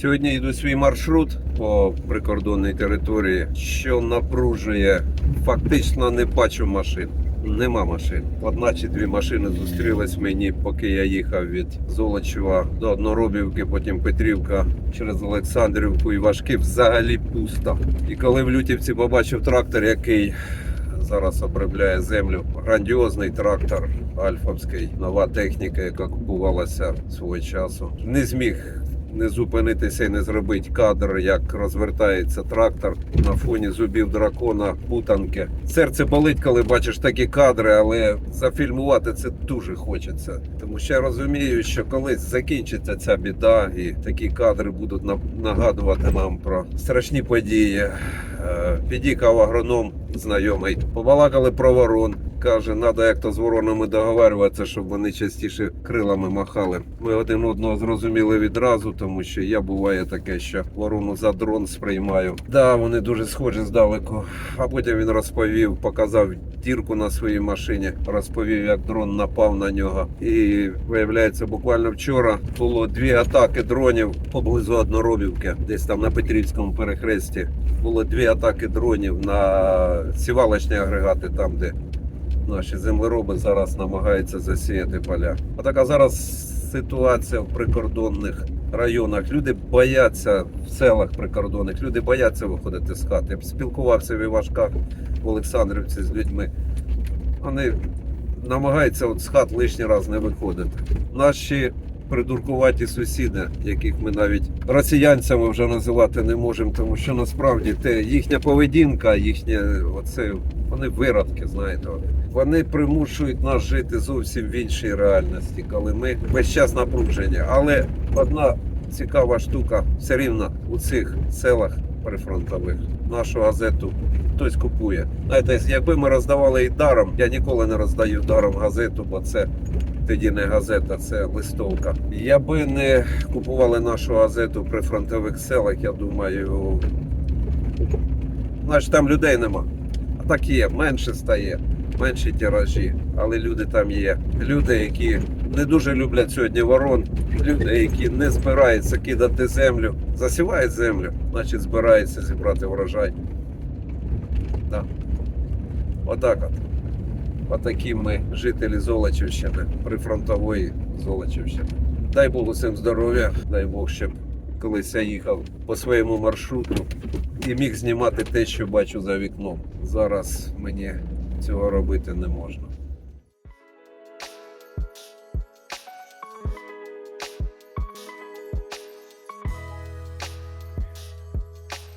Сьогодні йду свій маршрут по прикордонній території, що напружує. Фактично не бачу машин. Нема машин. Одна чи дві машини зустрілись мені, поки я їхав від Золочева до Одноробівки, потім Петрівка через Олександрівку і Важки взагалі пусто. І коли в Лютівці побачив трактор, який зараз обробляє землю, грандіозний трактор альфовський, нова техніка, яка купувалася свого часу, не зміг не зупинитися і не зробити кадр, як розвертається трактор на фоні зубів дракона, путанки. Серце болить, коли бачиш такі кадри, але зафільмувати це дуже хочеться. Тому що я розумію, що колись закінчиться ця біда, і такі кадри будуть на- нагадувати нам про страшні події. Е, Під'їхав агроном знайомий, побалакали про ворон. Каже, треба як то з воронами договарюватися, щоб вони частіше крилами махали. Ми один одного зрозуміли відразу, тому що я буває таке, що ворону за дрон сприймаю. Да, вони дуже схожі здалеку. А потім він розповів, показав дірку на своїй машині, розповів, як дрон напав на нього. І виявляється, буквально вчора було дві атаки дронів поблизу Одноробівки, десь там на Петрівському перехресті. Було дві атаки дронів на сівалочні агрегати, там де наші землероби зараз намагаються засіяти поля. А така зараз ситуація в прикордонних районах. Люди бояться в селах прикордонних, люди бояться виходити з хати. Я спілкувався в Івашках в Олександрівці з людьми. Вони намагаються от з хат лишній раз не виходити. Наші придуркуваті сусіди, яких ми навіть росіянцями вже називати не можемо, тому що насправді те їхня поведінка, їхнє оце вони виродки, знаєте. Вони примушують нас жити зовсім в іншій реальності, коли ми весь час напружені. Але одна цікава штука все рівно у цих селах прифронтових нашу газету хтось купує. Знаєте, якби ми роздавали і даром, я ніколи не роздаю даром газету, бо це тоді не газета, це листовка. Я би не купували нашу газету при фронтових селах, я думаю, значить там людей нема. Так є, менше стає, менші тиражі, але люди там є. Люди, які не дуже люблять сьогодні ворон, люди, які не збираються кидати землю, засівають землю, значить збираються зібрати врожай. Да. Отак от. Отакі ми жителі Золочівщини, прифронтової Золочівщини. Дай Бог усім здоров'я, дай Бог, щоб колись я їхав по своєму маршруту і міг знімати те, що бачу за вікном. Зараз мені цього робити не можна.